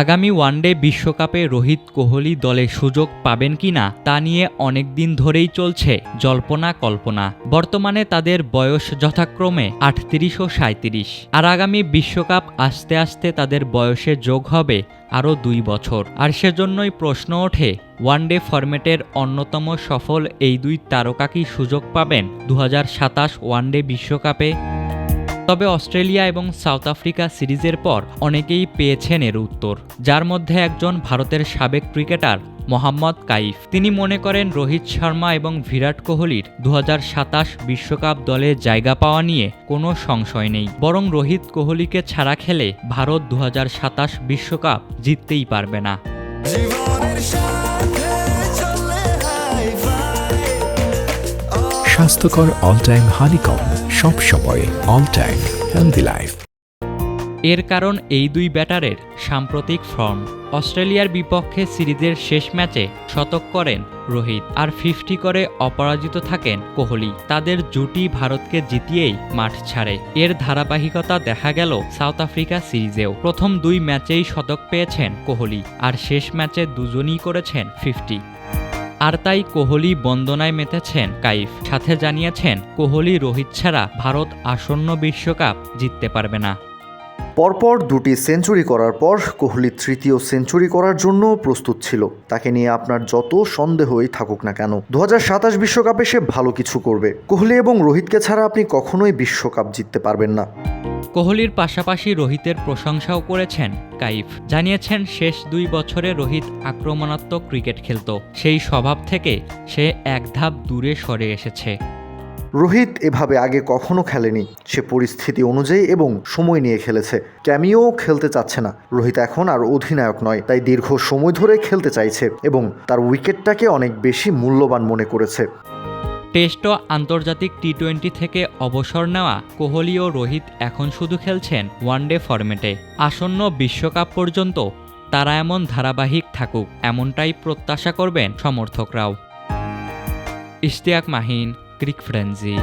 আগামী ওয়ানডে বিশ্বকাপে রোহিত কোহলি দলে সুযোগ পাবেন কিনা তা নিয়ে অনেক দিন ধরেই চলছে জল্পনা কল্পনা। বর্তমানে তাদের বয়স যথাক্রমে আটত্রিশ ও সাঁত্রিশ আর আগামী বিশ্বকাপ আস্তে আস্তে তাদের বয়সে যোগ হবে আরও দুই বছর। আর সেজন্যই প্রশ্ন ওঠে, ওয়ানডে ফরম্যাটের অন্যতম সফল এই দুই তারকা কি সুযোগ পাবেন দু হাজার সাতাশ ওয়ানডে বিশ্বকাপে? তবে অস্ট্রেলিয়া এবং সাউথ আফ্রিকা সিরিজের পর অনেকেই পেয়েছেন এর উত্তর, যার মধ্যে একজন ভারতের সাবেক ক্রিকেটার মোহাম্মদ কাইফ। তিনি মনে করেন রোহিত শর্মা এবং বিরাট কোহলির দু বিশ্বকাপ দলে জায়গা পাওয়া নিয়ে কোনো সংশয় নেই, বরং রোহিত কোহলিকে ছাড়া খেলে ভারত দু বিশ্বকাপ জিততেই পারবে না। স্বাস্থ্যকর অল টাইম হানিকম সব সময় অল টাইম হেলদি লাইফ এর কারণ এই দুই ব্যাটারের সাম্প্রতিক ফর্ম। অস্ট্রেলিয়ার বিপক্ষে সিরিজের শেষ ম্যাচে শতক করেন রোহিত আর ফিফটি করে অপরাজিত থাকেন কোহলি। তাদের জুটি ভারতকে জিতিয়েই মাঠ ছাড়ে। এর ধারাবাহিকতা দেখা গেল সাউথ আফ্রিকা সিরিজেও। প্রথম দুই ম্যাচেই শতক পেয়েছেন কোহলি আর শেষ ম্যাচে দুজনই করেছেন ফিফটি আর তাই কোহলি বন্দনায় মেতেছেন কাইফ। সাথে জানিয়েছেন, কোহলি রোহিত ছাড়া ভারত আসন্ন বিশ্বকাপ জিততে পারবে না। পরপর দুটি সেঞ্চুরি করার পর কোহলি তৃতীয় সেঞ্চুরি করার জন্য প্রস্তুত ছিল। তাকে নিয়ে আপনার যত সন্দেহই থাকুক না কেন দু সাতাশ বিশ্বকাপে সে ভালো কিছু করবে। কোহলি এবং রোহিতকে ছাড়া আপনি কখনোই বিশ্বকাপ জিততে পারবেন না। কোহলির পাশাপাশি রোহিতের প্রশংসাও করেছেন কাইফ। জানিয়েছেন, শেষ দুই বছরে রোহিত আক্রমণাত্মক ক্রিকেট খেলত। সেই স্বভাব থেকে সে এক ধাপ দূরে সরে এসেছে। রোহিত এভাবে আগে কখনো খেলেনি। সে পরিস্থিতি অনুযায়ী এবং সময় নিয়ে খেলেছে। ক্যামিও খেলতে চাচ্ছে না। রোহিত এখন আর অধিনায়ক নয়, তাই দীর্ঘ সময় ধরে খেলতে চাইছে এবং তার উইকেটটাকে অনেক বেশি মূল্যবান মনে করেছে। টেস্ট ও আন্তর্জাতিক টি টোয়েন্টি থেকে অবসর নেওয়া কোহলি ও রোহিত এখন শুধু খেলছেন ওয়ানডে ফরম্যাটে। আসন্ন বিশ্বকাপ পর্যন্ত তারা এমন ধারাবাহিক থাকুক, এমনটাই প্রত্যাশা করবেন সমর্থকরাও। ইশতিয়াক মাহিন, ক্রিক ফ্রেন্সি।